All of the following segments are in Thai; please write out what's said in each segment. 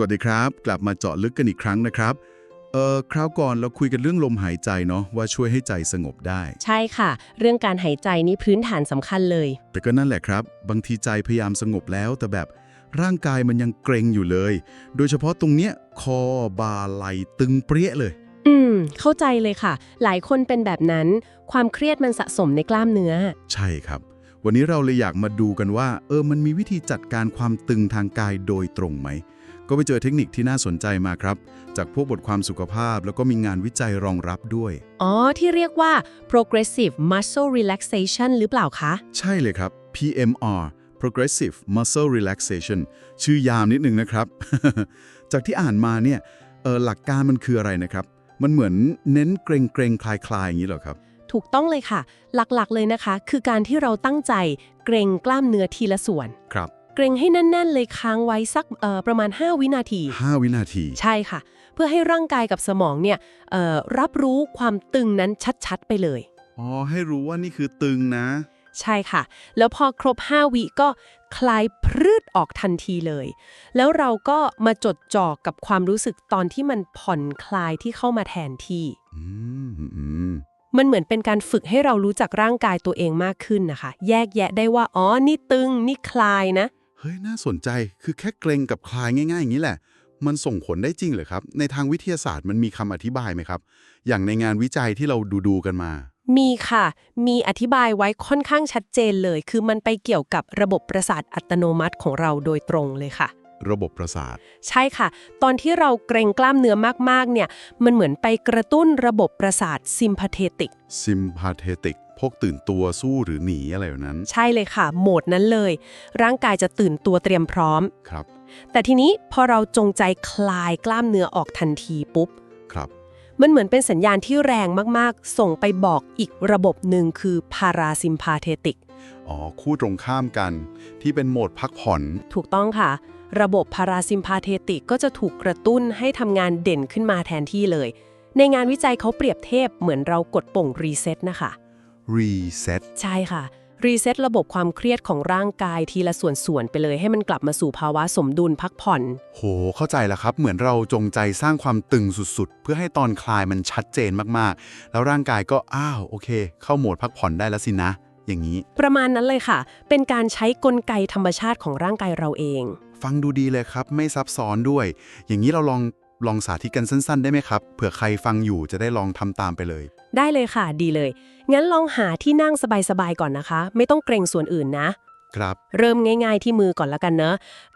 สวัสดีครับ กลับมาเจาะลึกกันอีกครั้งนะครับ เอ่อคราวก่อนเราคุยกันเรื่องลมหายใจเนาะว่าช่วยให้ใจสงบได้ ใช่ค่ะ เรื่องการหายใจนี่พื้นฐานสำคัญเลย แต่ก็นั่นแหละครับ บางทีใจพยายามสงบแล้ว แต่แบบร่างกายมันยังเกร็งอยู่เลย โดยเฉพาะตรงเนี้ยคอบ่าไหลตึงเปรี้ยเลย อืม เข้าใจเลยค่ะ หลายคนเป็นแบบนั้น ความเครียดมันสะสมในกล้ามเนื้อ ใช่ครับ วันนี้เราเลยอยากมาดูกันว่า เออมันมีวิธีจัดการความตึงทางกายโดยตรงไหม ก็ไปเจอเทคนิคที่น่าสนใจมาครับ จากพวกบทความสุขภาพ แล้วก็มีงานวิจัยรองรับด้วย อ๋อ ที่เรียกว่า progressive muscle relaxation หรือเปล่าคะ ใช่เลยครับ PMR Progressive Muscle Relaxation ชื่อยามนิดนึงนะครับ จากที่อ่านมาเนี่ยเออหลักการมันคืออะไรนะครับ มันเหมือนเน้นเกรงเกรงๆคลายคลายๆอย่างนี้เหรอครับ ถูกต้องเลยค่ะ หลักๆเลยนะคะ คือการที่เราตั้งใจเกรงกล้ามเนื้อทีละส่วน ครับเกรงให้แน่น ๆ เลยค้างไว้สักเอ่อประมาณ 5 วินาที 5 วินาที ใช่ค่ะ เพื่อให้ร่างกายกับสมองเนี่ยเอ่อรับรู้ความตึงนั้นชัด ๆ ไปเลย อ๋อ ให้รู้ว่านี่คือตึงนะ ใช่ค่ะ แล้วพอครบ 5 วิก็คลายพรืดออกทันทีเลย แล้วเราก็มาจดจ่อกับความรู้สึกตอนที่มันผ่อนคลายที่เข้ามาแทนที่อืมอืมมันเหมือนเป็นการฝึกให้เรารู้จักร่างกายตัวเองมากขึ้นนะคะ แยกแยะได้ว่า อ๋อ นี่ตึง นี่คลายนะ เฮ้ยน่าสนใจคือแค่เกรงกับคลายง่ายๆอย่างนี้แหละ มันส่งผลได้จริงเหรอครับ ในทางวิทยาศาสตร์มันมีคำอธิบายไหมครับ อย่างในงานวิจัยที่เราดูดูๆกันมา มีค่ะ มีอธิบายไว้ค่อนข้างชัดเจนเลย คือมันไปเกี่ยวกับระบบประสาทอัตโนมัติของเราโดยตรงเลยค่ะ ระบบประสาท ใช่ค่ะ ตอนที่เราเกรงกล้ามเนื้อมากๆเนี่ย มันเหมือนไปกระตุ้นระบบประสาทซิมพาเทติก sympathetic พวกตื่นตัวสู้หรือหนีอะไรแบบนั้น ใช่เลยค่ะ โหมดนั้นเลย ร่างกายจะตื่นตัวเตรียมพร้อม ครับ แต่ทีนี้พอเราจงใจคลายกล้ามเนื้อออกทันทีปุ๊บ ครับ มันเหมือนเป็นสัญญาณที่แรงมากๆ ส่งไปบอกอีกระบบหนึ่งคือพาราซิมพาเทติก อ๋อ คู่ตรงข้ามกัน ที่เป็นโหมดพักผ่อน ถูกต้องค่ะ ระบบพาราซิมพาเทติกก็จะถูกกระตุ้นให้ทำงานเด่นขึ้นมาแทนที่เลย ในงานวิจัยเขาเปรียบเทียบเหมือนเรากดปุ่มรีเซ็ตนะคะ reset ใช่ค่ะ รีเซ็ตระบบความเครียดของร่างกายทีละส่วนๆไปเลยให้มันกลับมาสู่ภาวะสมดุลพักผ่อน โห เข้าใจแล้วครับ เหมือนเราจงใจสร้างความตึงสุดๆ เพื่อให้ตอนคลายมันชัดเจนมากๆ แล้วร่างกายก็อ้าวโอเค เข้าโหมดพักผ่อนได้แล้วสินะ อย่างนี้ ประมาณนั้นเลยค่ะ เป็นการใช้กลไกธรรมชาติของร่างกายเราเอง ฟังดูดีเลยครับ ไม่ซับซ้อนด้วย อย่างนี้เราลองลองสาธิตกันสั้น ๆ ได้ไหมครับเผื่อใครฟังอยู่จะได้ลองทำตามไปเลย ได้เลยค่ะ ดีเลย งั้นลองหาที่นั่งสบายๆก่อนนะคะ ไม่ต้องเกรงส่วนอื่นนะ ครับ เริ่มง่าย ๆที่มือก่อนแล้วกันเนอะ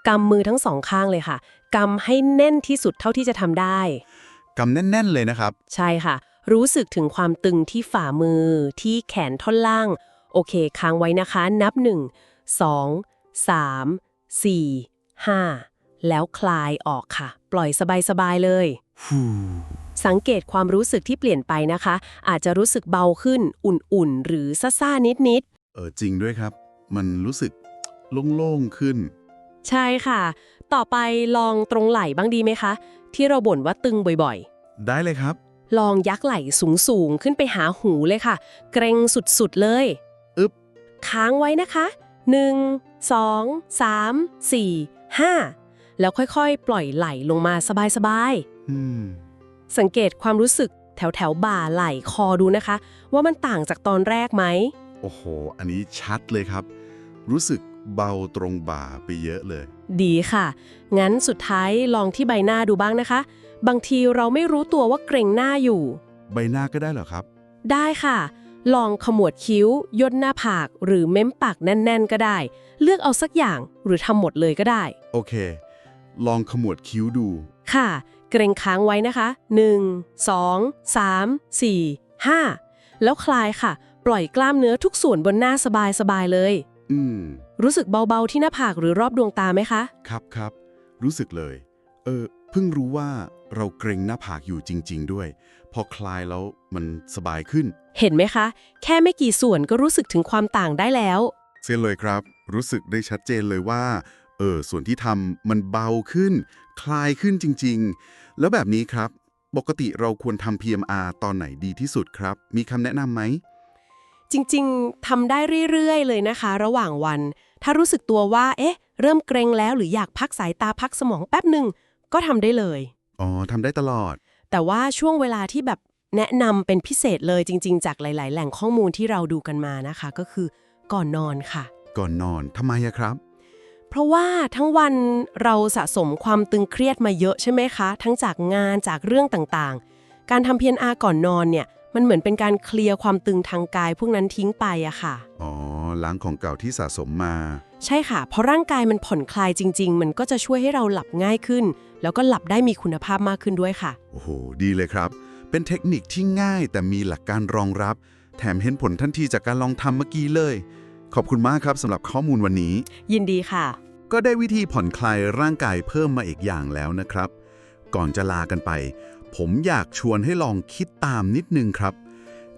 กำมือทั้งสองข้างเลยค่ะกำให้แน่นที่สุดเท่าที่จะทำได้ กำแน่นๆเลยนะครับ ใช่ค่ะ รู้สึกถึงความตึงที่ฝ่ามือ ที่แขนท่อนล่าง โอเค ค้างไว้นะคะ นับ 1 2 3 4 5 แล้วคลายออกค่ะ ปล่อยสบายๆเลย ฟู สังเกตความรู้สึกที่เปลี่ยนไปนะคะ อาจจะรู้สึกเบาขึ้น อุ่นๆ หรือซ่าๆนิดเออจริงด้วยครับ มันรู้สึกโล่งๆขึ้นๆใช่ค่ะ ต่อไปลองตรงไหล่บ้างดีไหมคะ ที่เราบ่นว่าตึงบ่อยๆ ได้เลยครับ ลองยักไหล่สูงๆ ขึ้นไปหาหูเลยค่ะ เกรงสุดๆเลยอึ๊บค้างไว้นะคะ1 2 3 4 5แล้วค่อยๆ ปล่อยไหล่ลงมาสบายอืมๆ สังเกตความรู้สึกแถวๆบ่าไหล่คอดูนะคะ ว่ามันต่างจากตอนแรกไหม โอ้โห อันนี้ชัดเลยครับ รู้สึกเบาตรงบ่าไปเยอะเลย ดีค่ะ งั้นสุดท้ายลองที่ใบหน้าดูบ้างนะคะ บางทีเราไม่รู้ตัวว่าเกรงหน้าอยู่ ใบหน้าก็ได้เหรอครับ ได้ค่ะ ลองขมวดคิ้ว ย่นหน้าผาก หรือเม้มปากแน่น ๆ ก็ได้ เลือกเอาสักอย่างหรือทำหมดเลยก็ได้ โอเค ลองขมวดคิ้วดู ค่ะ เกรงค้างไว้นะคะ 1 2 3 4 5 แล้วคลายค่ะ ปล่อยกล้ามเนื้อทุกส่วนบนหน้าสบายๆเลย อืม รู้สึกเบาๆที่หน้าผากหรือรอบดวงตาไหมคะ ครับครับ รู้สึกเลย เออ เพิ่งรู้ว่าเราเกรงหน้าผากอยู่จริง ๆ ด้วย พอคลายแล้วมันสบายขึ้น เห็นไหมคะ แค่ไม่กี่ส่วนก็รู้สึกถึงความต่างได้แล้ว เส้นเลยครับ รู้สึกได้ชัดเจนเลยว่าเออส่วนที่ทำมันเบาขึ้น คลายขึ้นจริง ๆ แล้วแบบนี้ครับ ปกติเราควรทำ PMR ตอนไหนดีที่สุดครับ มีคำแนะนำไหม จริงๆทำได้เรื่อย ๆ เลยนะคะ ระหว่างวัน ถ้ารู้สึกตัวว่า เอ๊ะ เริ่มเกรงแล้วหรืออยากพักสายตาพักสมองแป๊บหนึ่งก็ทำได้เลย อ๋อทำได้ตลอด แต่ว่าช่วงเวลาที่แบบแนะนำเป็นพิเศษเลยจริง ๆ จากหลาย ๆ แหล่งข้อมูลที่เราดูกันมานะคะ ก็คือก่อนนอนค่ะ ก่อนนอนทำไมอะครับ เพราะว่าทั้งวันเราสะสมความตึงเครียดมาเยอะใช่ไหมคะ ทั้งจากงานจากเรื่องต่างๆ การทำ PNR ก่อนนอนเนี่ย มันเหมือนเป็นการเคลียร์ความตึงทางกายพวกนั้นทิ้งไปอะค่ะ อ๋อล้างของเก่าที่สะสมมา ใช่ค่ะ เพราะร่างกายมันผ่อนคลายจริง ๆ มันก็จะช่วยให้เราหลับง่ายขึ้น แล้วก็หลับได้มีคุณภาพมากขึ้นด้วยค่ะ โอ้โห ดีเลยครับ เป็นเทคนิคที่ง่ายแต่มีหลักการรองรับ แถมเห็นผลทันทีจากการลองทำเมื่อกี้เลย ขอบคุณมากครับสำหรับข้อมูลวันนี้ ยินดีค่ะ ก็ได้วิธีผ่อนคลายร่างกายเพิ่มมาอีกอย่างแล้วนะครับ ก่อนจะลากันไป ผมอยากชวนให้ลองคิดตามนิดนึงครับ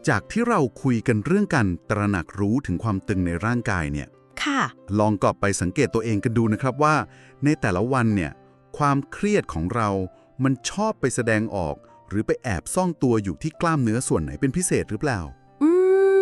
จากที่เราคุยกันเรื่องการตระหนักรู้ถึงความตึงในร่างกายเนี่ย ค่ะ ลองกลับไปสังเกตตัวเองกันดูนะครับว่า ในแต่ละวันเนี่ย ความเครียดของเรามันชอบไปแสดงออก หรือไปแอบซ่องตัวอยู่ที่กล้ามเนื้อส่วนไหนเป็นพิเศษหรือเปล่า อื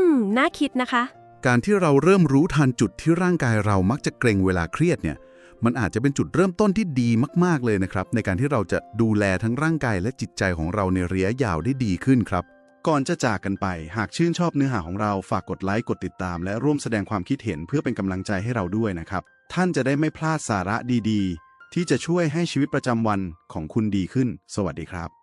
ม น่าคิดนะคะ การที่เราเริ่มรู้ทันจุดที่ร่างกายเรามักจะเกรงเวลาเครียดเนี่ย มันอาจจะเป็นจุดเริ่มต้นที่ดีมาก ๆ เลยนะครับ ในการที่เราจะดูแลทั้งร่างกายและจิตใจของเราในระยะยาวได้ดีขึ้นครับ ก่อนจะจากกันไป หากชื่นชอบเนื้อหาของเราฝากกดไลค์กดติดตาม และร่วมแสดงความคิดเห็นเพื่อเป็นกำลังใจให้เราด้วยนะครับ ท่านจะได้ไม่พลาดสาระดี ๆ ที่จะช่วยให้ชีวิตประจำวันของคุณดีขึ้น สวัสดีครับ